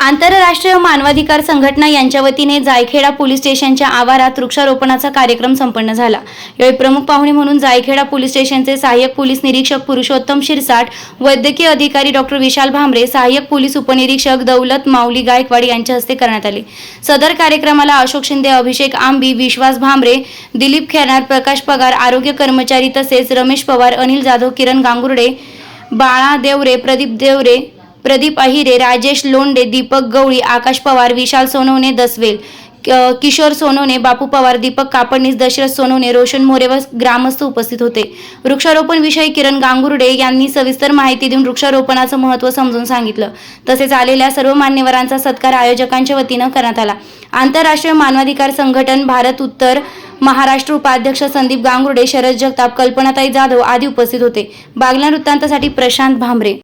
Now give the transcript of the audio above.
आंतरराष्ट्रीय मानवाधिकार संघटना यांच्या वतीने जायखेडा पोलीस स्टेशनच्या आवारात वृक्षारोपणाचा कार्यक्रम संपन्न झाला. यावेळी प्रमुख पाहुणे म्हणून जायखेडा पोलीस स्टेशनचे सहाय्यक पोलीस निरीक्षक पुरुषोत्तम शिरसाट वैद्यकीय अधिकारी डॉक्टर विशाल भांबरे सहाय्यक पोलीस उपनिरीक्षक दौलत माऊली गायकवाड यांच्या हस्ते करण्यात आले. सदर कार्यक्रमाला अशोक शिंदे अभिषेक आंबी विश्वास भांबरे दिलीप खेरणार प्रकाश पगार आरोग्य कर्मचारी तसेच रमेश पवार अनिल जाधव किरण गांगुर्डे बाळा देवरे प्रदीप देवरे प्रदीप अहिरे राजेश लोंडे दीपक गवळी आकाश पवार विशाल सोनवणे दसवेल क- किशोर सोनवणे बापू पवार दीपक कापडनीस दशरथ सोनवणे रोशन मोरे व ग्रामस्थ उपस्थित होते. वृक्षारोपण विषयी किरण गांगुर्डे यांनी सविस्तर माहिती देऊन वृक्षारोपणाचं महत्त्व समजून सांगितलं. तसेच आलेल्या सर्व मान्यवरांचा सत्कार आयोजकांच्या वतीनं करण्यात आला. आंतरराष्ट्रीय मानवाधिकार संघटन भारत उत्तर महाराष्ट्र उपाध्यक्ष संदीप गांगुर्डे शरद जगताप कल्पनाताई जाधव आदी उपस्थित होते. बागला वृत्तांतासाठी प्रशांत भांबरे.